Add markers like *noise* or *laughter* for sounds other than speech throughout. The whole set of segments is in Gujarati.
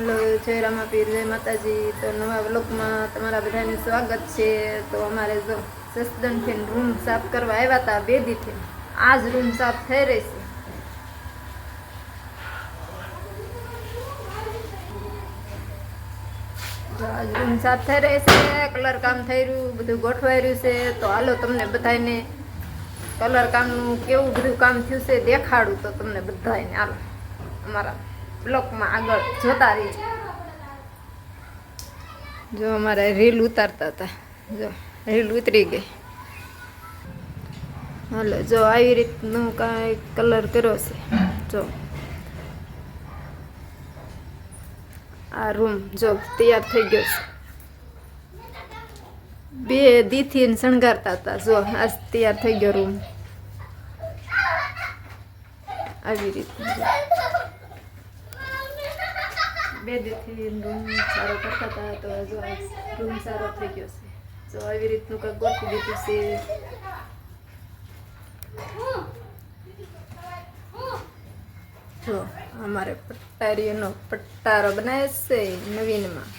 હલો, જય રામાપીર, જય માતાજી. તો નવા વ્લોગમાં તમારા બધાનું સ્વાગત છે. તો અમારે જો સસદનથી રૂમ સાફ કરવા આવ્યા હતા, બે દીથી. આજ રૂમ સાફ થઈ રહી છે. તો આજ રૂમ સાફ થઈ રહી છે, કલર કામ થઈ રહ્યું, બધું ગોઠવાઈ રહ્યું છે. તો હાલો તમને બધાને કલર કામનું કેવું બધું કામ થયું છે, દેખાડું તો તમને બધાને હાલો, અમારા બ્લોકમાં આગળ જોતા રહીજો જો અમારે રીલ ઉતારતા હતા. જો, રીલ ઉતરી ગઈ. હાલો, જો આવી રીતનું કાંઈ કલર કર્યો છે. જો. આ રૂમ જો તૈયાર થઈ ગયો છે. બે દીથી શણગારતા હતા. જો આ તૈયાર થઈ ગયો રૂમ. આવી રીતનું. બે દીથી રૂમ સારો કરતા હતા તો જો આજ રૂમ સારો થઈ ગયો છે. જો આવી રીતનું કંઈક ગોઠવી દીધું છે. જો, અમારે પટ્ટારીઓનો પટ્ટારો બનાવે છે નવીનમાં.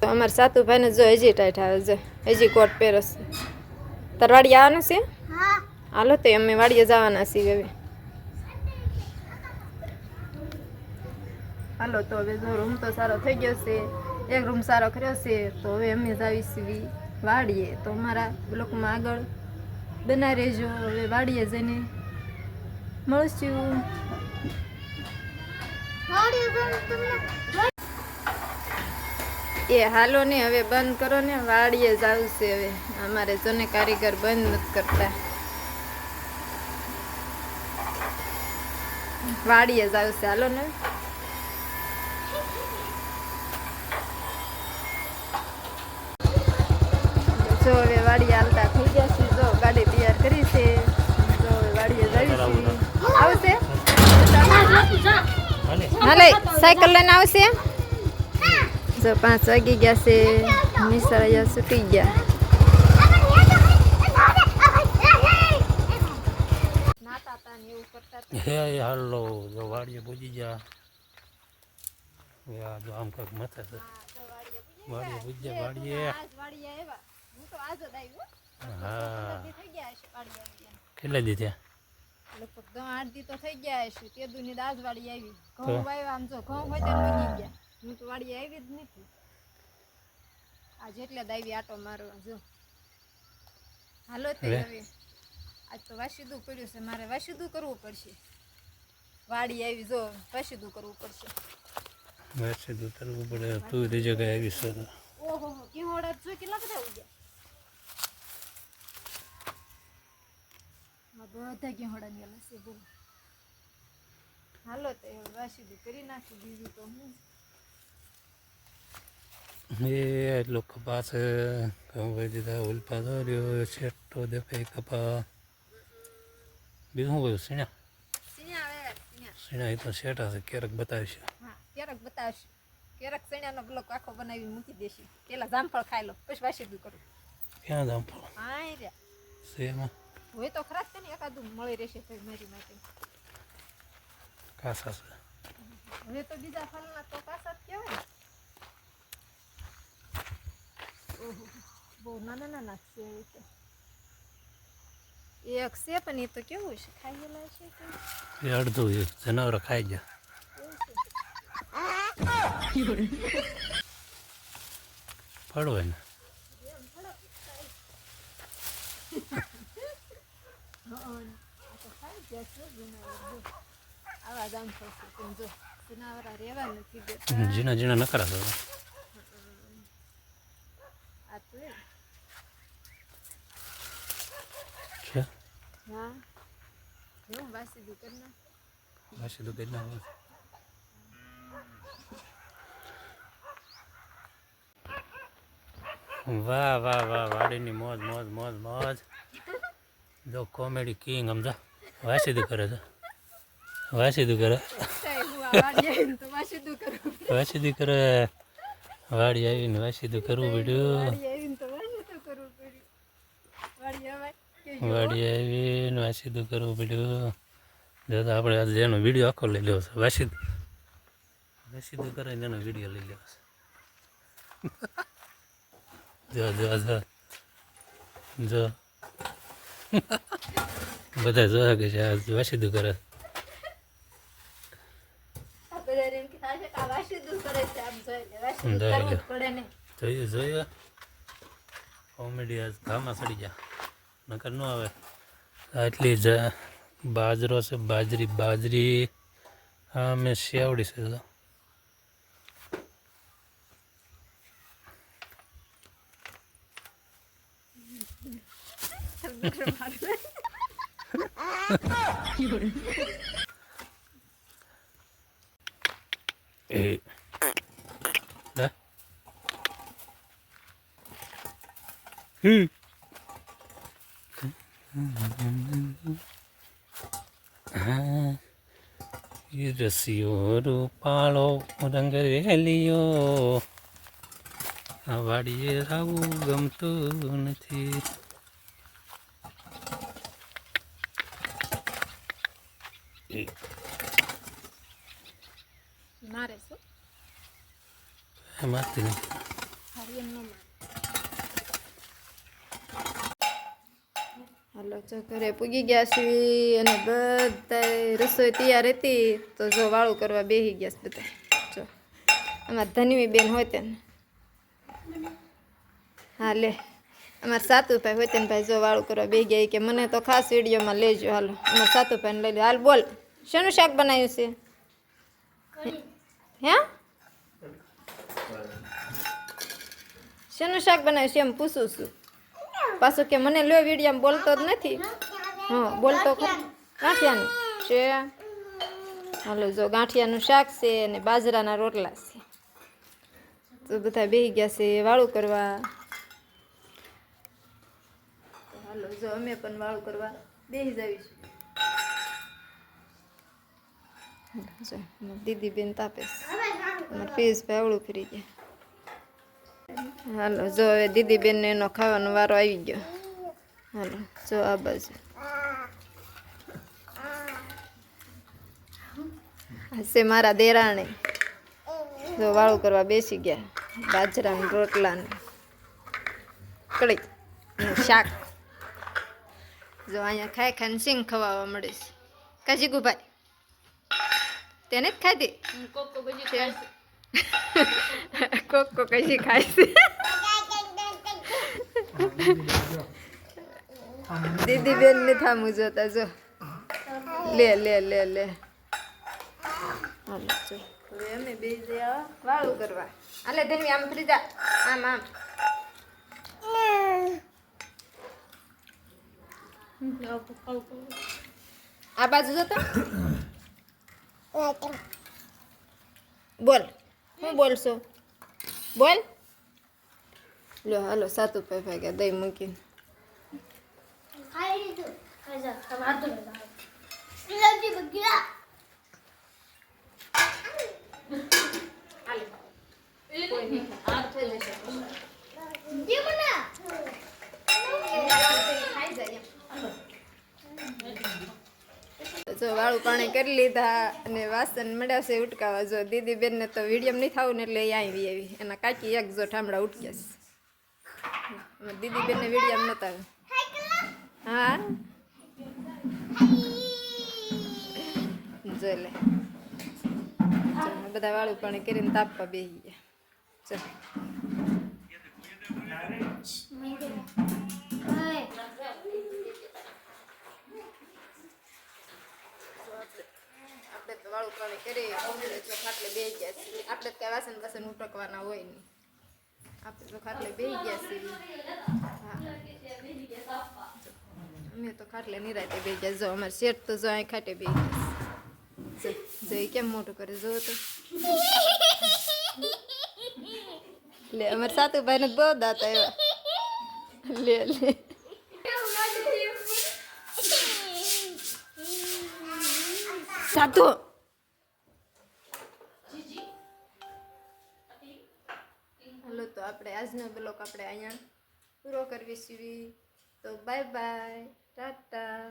તો અમારા સાતુભાઈને જો હજી ટાઈટ આવે જો હજી કોટ પહેરસ તાર વાડી આવવાનું છે? હાલો તો અમે વાડીએ જવાના છીએ હવે. હાલો તો હવે જો રૂમ તો સારો થઈ ગયો છે એક રૂમ સારો કર્યો છે તો હવે અમે જાવી વાડીએ. તો અમારા બ્લોકમાં આગળ બના રહેજો હવે વાડીએ જઈને મળશું. એ હાલો ને હવે બંધ કરો ને વાડીએ જ આવશે હવે. અમારે જોને કારીગર બંધ નથી કરતા. વાડીએ જ આવશે. હાલો ને. જો હવે વાડીએ હાલતા થઈ ગયા છે. જો ગાડી તૈયાર કરી છે. જો હવે વાડીએ જઈશું આવશે? હાલે સાયકલ લઈને આવશે? જો પાંચ વાગી ગયા છે નિશાળિયા છૂટી ગયા. હે હાલો જો વાડીએ પૂજી હવે આ જો આમ કાંઈક મથે છે હા, જો વાડીએ પૂજી ગયા. વાડીએ હો. દી ગયા. કેટલા દીધા લગભગ દસ આઠ દી તો થઈ ગયા છે તે દુની વાડી આવી? ઘઉં વાવ્યા આમ જો ઘઉં હોય તો ગયા હું તો વાડી આવી જ નથી. આ જેટલે જ આવી આટો મારવા જો. હાલો તે હવે? આજ તો વાસીદું પડ્યું છે મારે વાસીદું કરવું પડશે. વાડી આવી જો વાસીદું કરવું પડશે. વેસે કરવું પડે તું તે જગ્યાએ આવી છે. ઓહો કિહોડા જો કેટલા બધા ઉગ્યા. બધા કિહોડા ગયેલા છે બોલો. હાલો તો વાસીદું કરી નાખી બીજું તો હું. એ એટલો કપાસ ભાઈ દીધા ઉલ્પા દોર્યો શેઠો દેખાય કપા બીજું શું કહ્યું સીણા સીણા એ તો શેઠા છે ક્યારેક બતાવીશું. હા ક્યારેક બતાવશે. ક્યારેક ચણ્યાનો બ્લોક આખો બનાવી મૂકી દેશે. પેલા જામફળ ખાઈ લો પછી વાસીદું કરું. ક્યાં જામફળ? હા રે. એમાં હોય તો ખરા જ ને એકાદું મળી રહેશે તો મારી માટે. કાસા છે. હવે તો બીજા ફળના તો પાછા જ કહેવાય ને ઓહો બહુ નાના નાના છે એ તો એક છે પણ એ તો કેવું છે ખાઈ ગયેલા છે એ અડધું છે જનાવર ખાઈ ગયા ફળો એને જીના આ નકરા ખાઈ ગયા છે જનાવર જો આવા જ આમ થશે પણ જો જનાવરા રહેવા નથી દેતા ઝીણા ઝીણા નકરા છે એ છે હા હું વાસી દુકાનના પાછી તો કેટલા હોય વાહ વાહ વાહ વાડીની મોજ મોજ મોજ મોજ જો કોમેડી કિંગ સમજા વાસીદી કરે છે વાસીદું કરે વાસીદું કરું. વાડી આવીને વાસી તો કરવું પડ્યું. વાડી આવીને વાસી વાસીદું કરવું પડ્યું. જો? તો આપણે આજે એનો વીડિયો આખો લઈ લેવો છે. વાસી વાસી તો કરાવીને એનો વીડિયો લઈ લેવો છે. *laughs* જો જો જો. જો. *laughs* બધા જોયા કે છે. આ તો કરે આ બધા એમ કે થાય છે કે આ વાસીદું કરે છે, આમ જોઈ લે. વાસીદું જોઈ કરવું લે. જ પડે ને. જોઈએ જોઈએ. કોમેડી આજ ઘામાં સડી જા નકર ન આવે. આટલી જ બાજરો છે બાજરી બાજરી. હા મેં શિયાવડી છે તો એ લે હમ. હા. રસિયો રૂપાળો રંગ રેલિયો આ વાડીએ આવું ગમતું નથી. એમાંથી મારે શું? મારતી નથી હારી એમ ન મારે. હાલો જો ઘરે પૂગી ગયા છીએ અને બધા રસોઈ તૈયાર હતી તો જો વાળું કરવા બેસી ગયા છે બધા જો આમાં ધનવી બેન હોય તેને હા, લે. અમારા સાતુભાઈ હોય તેને ભાઈ જો વાળું કરવા બેસી ગયા કે મને તો ખાસ વિડીયોમાં લેજો, હાલો. અમારા સાતુભાઈને લઈ લો. હાલ બોલ, શેનું શાક બનાવ્યું છે? હે? શેનું શાક બનાવ્યું છે એમ પૂછું છું. પાછું કે મને લો વિડીયામાં બોલતો જ નથી. હા બોલતો ગાંઠિયાનું. છે. હાલો જો ગાંઠિયાનું શાક છે અને બાજરાના રોટલા છે. તો બધા બેહી ગયા છે વાળું કરવા. હાલો જો અમે પણ વાળું કરવા બેસી જઈશું. જો દીદી બેન તાપે પીસ પિયુષભાઈ આવડું ફરી ગયા. હાલો, જો હવે દીદી બેનને એનો ખાવાનો વારો આવી ગયો. હાલો, જો આ બાજુ. છે મારા દેરાણે. જો વાળું કરવા બેસી ગયા, બાજરાના, રોટલાને. અને શાક. જો અહીંયા ખાઈ ખાઈને સિંગ ખવાવા મળે છે. કાજી ગુભાઈ, તેને જ ખાધી? કોક કોક હજી દીદી બેન ને થામું જોતા જો લે લે લે લે અમે બે વાળું કરવા આલે ધનવી આમ ફરી જા આમ આમ આ બાજુ જોતો બોલ હું બોલશો? બોલ. લો હાલો સાતું પે ભાગ્યા દહીં મૂકીને. જો વાળું પાણી કરી લીધા અને વાસણ મળ્યા છે ઉટકાવા. જો દીદી બેનને તો વીડિયો નહીં થવું ને એટલે આવી આવી. એના કાકી એક જો ઠામડા ઉટક્યા છે. દીદી બેનને વીડિયો નતા હા? જો લે. બધા વાળું પાણી કરીને તાપવા બેસી ગયા. ચલ તો વાળું પાણી કરી ખાટલે બેસી ગયા છીએ. આપણે કાંઈ વાસણ વાસણ ઉટકવાના હોય નહીં. આપણે તો ખાટલે બેસી ગયા છીએ. અમે તો ખાટલે નિરાતે બેસી ગયા. જો અમારે શેઠ તો જો અહીં ખાટે બેસી ગયા. જો કેમ મોટું કરે? જો તો. લે, અમારે સાતુભાઈ ને બહુ દાતા સાધુ આજનો બ્લોક આપણે અહીંયા પૂરો કરવી છીએ તો બાય બાય ટાટા.